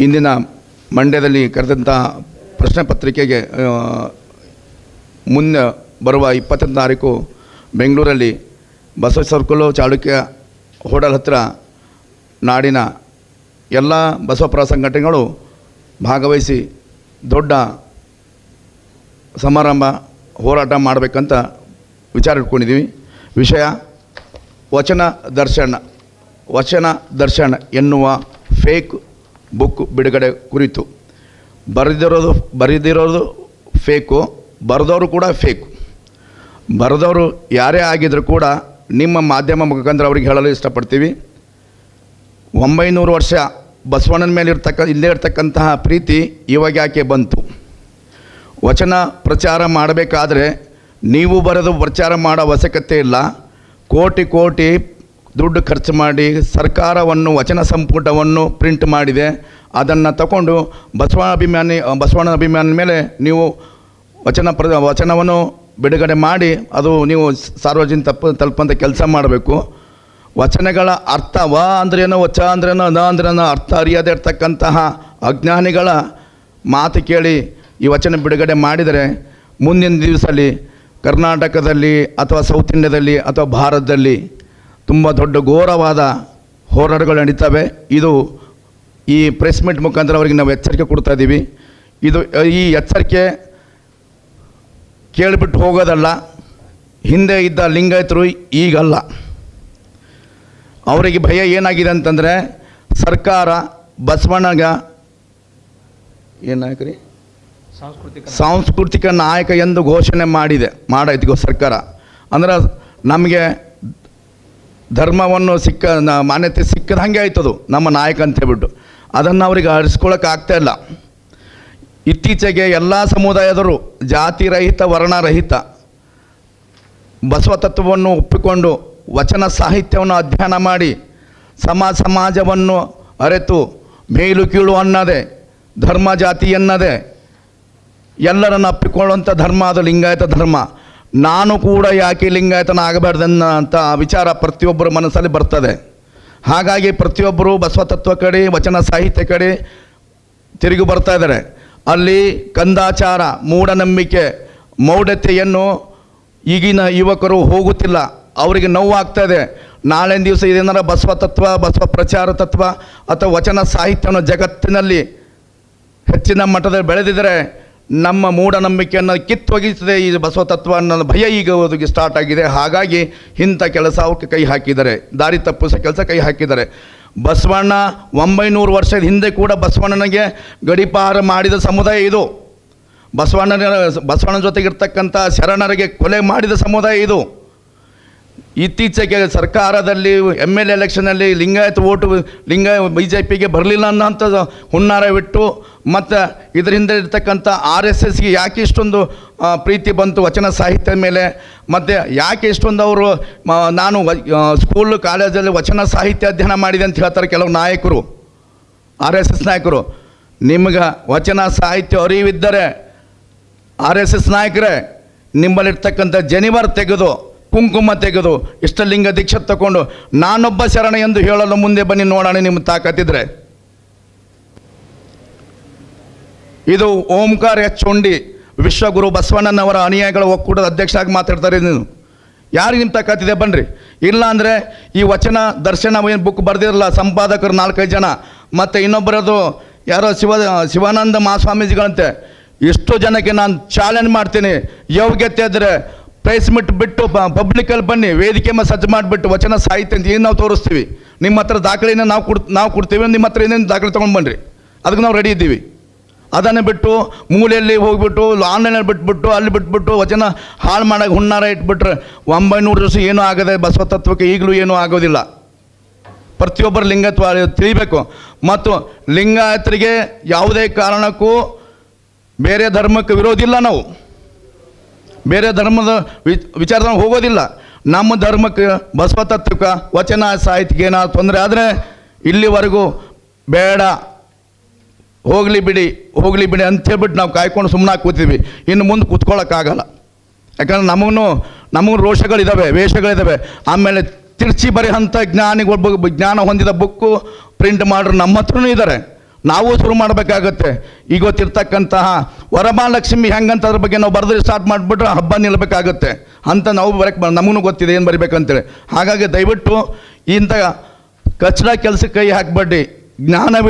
ಇಂದಿನ ಮಂಡ್ಯದಲ್ಲಿ ಕರೆದಂಥ ಪ್ರಶ್ನೆ ಪತ್ರಿಕೆಗೆ ಮುಂದೆ ಬರುವ ಇಪ್ಪತ್ತೊಂದು ತಾರೀಕು ಬೆಂಗಳೂರಲ್ಲಿ ಬಸವ ಸರ್ಕಲು ಚಾಲುಕ್ಯ ಹೋಟೆಲ್ ಹತ್ತಿರ ನಾಡಿನ ಎಲ್ಲ ಬಸವಪರ ಸಂಘಟನೆಗಳು ಭಾಗವಹಿಸಿ ದೊಡ್ಡ ಸಮಾರಂಭ ಹೋರಾಟ ಮಾಡಬೇಕಂತ ವಿಚಾರ ಇಟ್ಕೊಂಡಿದ್ದೀವಿ. ವಿಷಯ ವಚನ ದರ್ಶನ. ವಚನ ದರ್ಶನ ಎನ್ನುವ ಫೇಕ್ ಬುಕ್ ಬಿಡುಗಡೆ ಕುರಿತು. ಬರೆದಿರೋದು ಬರೆದಿರೋದು ಫೇಕು, ಬರೆದವರು ಕೂಡ ಫೇಕು. ಬರೆದವರು ಯಾರೇ ಆಗಿದ್ದರೂ ಕೂಡ ನಿಮ್ಮ ಮಾಧ್ಯಮ ಮುಖಾಂತರ ಅವ್ರಿಗೆ ಹೇಳಲು ಇಷ್ಟಪಡ್ತೀವಿ. ಒಂಬೈನೂರು ವರ್ಷ ಬಸವಣ್ಣನ ಮೇಲೆ ಇರ್ತಕ್ಕ, ಇಲ್ಲೇ ಇರ್ತಕ್ಕಂತಹ ಪ್ರೀತಿ ಇವಾಗ ಯಾಕೆ ಬಂತು? ವಚನ ಪ್ರಚಾರ ಮಾಡಬೇಕಾದ್ರೆ ನೀವು ಬರೆದು ಪ್ರಚಾರ ಮಾಡೋ ಅವಶ್ಯಕತೆ ಇಲ್ಲ. ಕೋಟಿ ಕೋಟಿ ದುಡ್ಡು ಖರ್ಚು ಮಾಡಿ ಸರ್ಕಾರವನ್ನು, ವಚನ ಸಂಪುಟವನ್ನು ಪ್ರಿಂಟ್ ಮಾಡಿದೆ. ಅದನ್ನು ತಗೊಂಡು ಬಸವ ಅಭಿಮಾನಿ ಬಸವಣ್ಣ ಅಭಿಮಾನಿ ಮೇಲೆ ನೀವು ವಚನ ಪ್ರ, ವಚನವನ್ನು ಬಿಡುಗಡೆ ಮಾಡಿ, ಅದು ನೀವು ಸಾರ್ವಜನಿಕ ತಪ್ಪು ತಲುಪಂಥ ಕೆಲಸ ಮಾಡಬೇಕು. ವಚನಗಳ ಅರ್ಥ ವ ಅಂದ್ರೇನು, ವಚ ಅಂದ್ರೇನೋ, ನ ಅಂದ್ರೇನೋ, ಅರ್ಥ ಅರಿಯದೇ ಇರ್ತಕ್ಕಂತಹ ಅಜ್ಞಾನಿಗಳ ಮಾತು ಕೇಳಿ ಈ ವಚನ ಬಿಡುಗಡೆ ಮಾಡಿದರೆ, ಮುಂದಿನ ದಿವಸದಲ್ಲಿ ಕರ್ನಾಟಕದಲ್ಲಿ ಅಥವಾ ಸೌತ್ ಇಂಡಿಯಾದಲ್ಲಿ ಅಥವಾ ಭಾರತದಲ್ಲಿ ತುಂಬ ದೊಡ್ಡ ಘೋರವಾದ ಹೋರಾಟಗಳು ನಡೀತವೆ. ಇದು ಈ ಪ್ರೆಸ್ ಮೀಟ್ ಮುಖಾಂತರ ಅವರಿಗೆ ನಾವು ಎಚ್ಚರಿಕೆ ಕೊಡ್ತಾ ಇದ್ದೀವಿ. ಇದು ಈ ಎಚ್ಚರಿಕೆ ಕೇಳಿಬಿಟ್ಟು ಹೋಗೋದಲ್ಲ. ಹಿಂದೆ ಇದ್ದ ಲಿಂಗಾಯತರು ಈಗಲ್ಲ. ಅವರಿಗೆ ಭಯ ಏನಾಗಿದೆ ಅಂತಂದರೆ ಸರ್ಕಾರ ಬಸವಣ್ಣಗ ರೀ? ಸಾಂಸ್ಕೃತಿಕ ಸಾಂಸ್ಕೃತಿಕ ನಾಯಕ ಎಂದು ಘೋಷಣೆ ಮಾಡಿದೆ ಮಾಡೈತಿಗೋ ಸರ್ಕಾರ. ಅಂದ್ರೆ ನಮಗೆ ಧರ್ಮವನ್ನು ಸಿಕ್ಕ ಮಾನ್ಯತೆ ಸಿಕ್ಕದ ಹಾಗೆ ಆಯ್ತದು, ನಮ್ಮ ನಾಯಕ ಅಂತ ಹೇಳ್ಬಿಟ್ಟು. ಅದನ್ನು ಅವ್ರಿಗೆ ಅರಿಸ್ಕೊಳಕ್ಕೆ ಆಗ್ತಾ ಇಲ್ಲ. ಇತ್ತೀಚೆಗೆ ಎಲ್ಲ ಸಮುದಾಯದವರು ಜಾತಿ ರಹಿತ ವರ್ಣರಹಿತ ಬಸವ ತತ್ವವನ್ನು ಒಪ್ಪಿಕೊಂಡು ವಚನ ಸಾಹಿತ್ಯವನ್ನು ಅಧ್ಯಯನ ಮಾಡಿ ಸಮಾಜ ಸಮಾಜವನ್ನು ಅರೆತು ಮೇಲು ಕೀಳು ಅನ್ನದೆ, ಧರ್ಮ ಜಾತಿ ಎನ್ನದೆ ಎಲ್ಲರನ್ನು ಅಪ್ಪಿಕೊಳ್ಳುವಂಥ ಧರ್ಮ ಅದು ಲಿಂಗಾಯತ ಧರ್ಮ. ನಾನು ಕೂಡ ಯಾಕೆ ಲಿಂಗಾಯತನ ಆಗಬಾರ್ದನ್ನ ಅಂತ ವಿಚಾರ ಪ್ರತಿಯೊಬ್ಬರ ಮನಸ್ಸಲ್ಲಿ ಬರ್ತದೆ. ಹಾಗಾಗಿ ಪ್ರತಿಯೊಬ್ಬರು ಬಸವ ತತ್ವ ಕಡೆ, ವಚನ ಸಾಹಿತ್ಯ ಕಡೆ ತಿರುಗಿ ಬರ್ತಾ ಇದ್ದಾರೆ. ಅಲ್ಲಿ ಕಂದಾಚಾರ, ಮೂಢನಂಬಿಕೆ, ಮೌಢ್ಯತೆಯನ್ನು ಈಗಿನ ಯುವಕರು ಹೋಗುತ್ತಿಲ್ಲ. ಅವರಿಗೆ ನೋವಾಗ್ತಾ ಇದೆ. ನಾಳಿನ ದಿವಸ ಇದೇನಾರ ಬಸವ ತತ್ವ ಬಸವ ಪ್ರಚಾರ ತತ್ವ ಅಥವಾ ವಚನ ಸಾಹಿತ್ಯವನ್ನು ಜಗತ್ತಿನಲ್ಲಿ ಹೆಚ್ಚಿನ ಮಟ್ಟದಲ್ಲಿ ಬೆಳೆದಿದ್ದರೆ ನಮ್ಮ ಮೂಢನಂಬಿಕೆಯನ್ನು ಕಿತ್ತೊಗಿಸದೆ ಈ ಬಸವ ತತ್ವ ಅನ್ನೋ ಭಯ ಈಗ ಒದಗಿ ಸ್ಟಾರ್ಟ್ ಆಗಿದೆ. ಹಾಗಾಗಿ ಇಂಥ ಕೆಲಸ ಅವಕ್ಕೆ ಕೈ ಹಾಕಿದ್ದಾರೆ. ದಾರಿ ತಪ್ಪಿಸ ಕೆಲಸ ಕೈ ಹಾಕಿದ್ದಾರೆ. ಬಸವಣ್ಣ ಒಂಬೈನೂರು ವರ್ಷದ ಹಿಂದೆ ಕೂಡ ಬಸವಣ್ಣನಿಗೆ ಗಡಿಪಾರ ಮಾಡಿದ ಸಮುದಾಯ ಇದು. ಬಸವಣ್ಣನ ಬಸವಣ್ಣನ ಜೊತೆಗಿರ್ತಕ್ಕಂಥ ಶರಣರಿಗೆ ಕೊಲೆ ಮಾಡಿದ ಸಮುದಾಯ ಇದು. ಇತ್ತೀಚೆಗೆ ಸರ್ಕಾರದಲ್ಲಿ ಎಂ ಎಲ್ ಎಲೆಕ್ಷನಲ್ಲಿ ಲಿಂಗಾಯತ ಓಟು ಲಿಂಗ ಬಿ ಜೆ ಪಿಗೆ ಬರಲಿಲ್ಲ ಅನ್ನೋಂಥ ಹುನ್ನಾರ ಬಿಟ್ಟು ಮತ್ತು ಇದರಿಂದ ಇರ್ತಕ್ಕಂಥ ಆರ್ ಎಸ್ ಎಸ್ಗೆ ಯಾಕೆ ಇಷ್ಟೊಂದು ಪ್ರೀತಿ ಬಂತು ವಚನ ಸಾಹಿತ್ಯದ ಮೇಲೆ? ಮತ್ತು ಯಾಕೆ ಇಷ್ಟೊಂದು ಅವರು ನಾನು ಸ್ಕೂಲ್ ಕಾಲೇಜಲ್ಲಿ ವಚನ ಸಾಹಿತ್ಯ ಅಧ್ಯಯನ ಮಾಡಿದೆ ಅಂತ ಹೇಳ್ತಾರೆ ಕೆಲವು ನಾಯಕರು ಆರ್ ಎಸ್ ಎಸ್ ನಾಯಕರು. ನಿಮ್ಗೆ ವಚನ ಸಾಹಿತ್ಯ ಅರಿವಿದ್ದರೆ ಆರ್ ಎಸ್ ಎಸ್ ನಾಯಕರೇ, ನಿಮ್ಮಲ್ಲಿರ್ತಕ್ಕಂಥ ಜನಿವರ್ ತೆಗೆದು ಕುಂಕುಮ ತೆಗೆದು ಇಷ್ಟಲಿಂಗ ದೀಕ್ಷೆ ತಗೊಂಡು ನಾನೊಬ್ಬ ಶರಣ ಎಂದು ಹೇಳಲು ಮುಂದೆ ಬನ್ನಿ ನೋಡೋಣ ನಿಮ್ಮ ತಾಕತ್ತಿದ್ರೆ. ಇದು ಓಂಕಾರ ಎಚ್ ಚೊಂಡಿ ವಿಶ್ವಗುರು ಬಸವಣ್ಣನವರ ಅನುಯಾಯಿಗಳ ಒಕ್ಕೂಟದ ಅಧ್ಯಕ್ಷ ಆಗಿ ಮಾತಾಡ್ತಾರೆ ನೀನು. ಯಾರು ನಿಮ್ಮ ತಾಕತ್ತಿದೆ ಬನ್ನಿರಿ ಇಲ್ಲ ಅಂದರೆ ಈ ವಚನ, ದರ್ಶನ ಏನು ಬುಕ್ ಬರೆದಿರಲ್ಲ, ಸಂಪಾದಕರು ನಾಲ್ಕೈದು ಜನ, ಮತ್ತು ಇನ್ನೊಬ್ಬರದು ಯಾರೋ ಶಿವ, ಶಿವಾನಂದ ಮಹಾಸ್ವಾಮೀಜಿಗಳಂತೆ. ಇಷ್ಟು ಜನಕ್ಕೆ ನಾನು ಚಾಲೆಂಜ್ ಮಾಡ್ತೀನಿ. ಯೋಗ್ಯತೆ ಇದ್ದರೆ ಪ್ರೆಸ್ ಮಿಟ್ ಬಿಟ್ಟು ಪಬ್ಲಿಕಲ್ಲಿ ಬನ್ನಿ, ವೇದಿಕೆ ಮೇಲೆ ಸಜ್ಜು ಮಾಡಿಬಿಟ್ಟು ವಚನ ಸಾಹಿತ್ಯ ಅಂತ ಏನು ನಾವು ತೋರಿಸ್ತೀವಿ. ನಿಮ್ಮ ಹತ್ರ ದಾಖಲೆಯನ್ನು ನಾವು ಕೊಡ್ ನಾವು ಕೊಡ್ತೀವಿ ನಿಮ್ಮ ಹತ್ರ ಏನೇನು ದಾಖಲೆ ತೊಗೊಂಡು ಬನ್ನಿರಿ ಅದಕ್ಕೆ ನಾವು ರೆಡಿ ಇದ್ದೀವಿ. ಅದನ್ನು ಬಿಟ್ಟು ಮೂಲೆಯಲ್ಲಿ ಹೋಗ್ಬಿಟ್ಟು ಆನ್ಲೈನಲ್ಲಿ ಬಿಟ್ಬಿಟ್ಟು, ಅಲ್ಲಿ ಬಿಟ್ಬಿಟ್ಟು ವಚನ ಹಾಳು ಮಾಡೋಕೆ ಹುಣ್ಣಾರ ಇಟ್ಬಿಟ್ರೆ ಒಂಬೈನೂರು ದಿವಸ ಏನೂ ಆಗದೆ ಬಸವ ತತ್ವಕ್ಕೆ ಈಗಲೂ ಏನೂ ಆಗೋದಿಲ್ಲ. ಪ್ರತಿಯೊಬ್ಬರು ಲಿಂಗತ್ವ ತಿಳಿಬೇಕು. ಮತ್ತು ಲಿಂಗಾಯತರಿಗೆ ಯಾವುದೇ ಕಾರಣಕ್ಕೂ ಬೇರೆ ಧರ್ಮಕ್ಕೆ ವಿರೋಧಿಲ್ಲ ನಾವು. ಬೇರೆ ಧರ್ಮದ ವಿಚಾರದಾಗ ಹೋಗೋದಿಲ್ಲ. ನಮ್ಮ ಧರ್ಮಕ್ಕೆ ಬಸವ ತತ್ವಕ್ಕೆ ವಚನ, ಸಾಹಿತ್ಯಕ್ಕೆ ಏನಾದ್ರು ತೊಂದರೆ ಆದರೆ ಇಲ್ಲಿವರೆಗೂ ಬೇಡ. ಹೋಗಲಿ ಬಿಡಿ ಹೋಗಲಿ ಬಿಡಿ ಅಂತ ಹೇಳ್ಬಿಟ್ಟು ನಾವು ಕಾಯ್ಕೊಂಡು ಸುಮ್ಮನೆ ಕೂತೀವಿ ಇನ್ನು ಮುಂದೆ ಕೂತ್ಕೊಳ್ಳೋಕ್ಕಾಗಲ್ಲ ಯಾಕಂದ್ರೆ ನಮಗೂ ನಮಗೂ ರೋಷಗಳಿದ್ದಾವೆ ವೇಷಗಳಿದ್ದಾವೆ ಆಮೇಲೆ ತಿರ್ಚಿ ಬರೆಯಂಥ ಜ್ಞಾನಿಗೊಬ್ಬ ಜ್ಞಾನ ಹೊಂದಿದ ಬುಕ್ಕು ಪ್ರಿಂಟ್ ಮಾಡ್ರು ನಮ್ಮ ಹತ್ರನೂ ಇದ್ದಾರೆ ನಾವು ಶುರು ಮಾಡಬೇಕಾಗತ್ತೆ. ಈಗ ಗೊತ್ತಿರ್ತಕ್ಕಂತಹ ವರಮಹಾಲಕ್ಷ್ಮಿ ಹೆಂಗಂತ ಅದ್ರ ಬಗ್ಗೆ ನಾವು ಬರೆದ್ರೆ ಸ್ಟಾರ್ಟ್ ಮಾಡಿಬಿಟ್ರೆ ಹಬ್ಬ ನಿಲ್ಲಬೇಕಾಗತ್ತೆ. ಅಂತ ನಾವು ಬರಕ್ಕೆ ನಮಗೂ ಗೊತ್ತಿದೆ ಏನು ಬರಿಬೇಕಂತೇಳಿ. ಹಾಗಾಗಿ ದಯವಿಟ್ಟು ಇಂಥ ಕಚ್ಚಡ ಕೆಲಸಕ್ಕೆ ಕೈ ಹಾಕಬೇಡಿ ಜ್ಞಾನ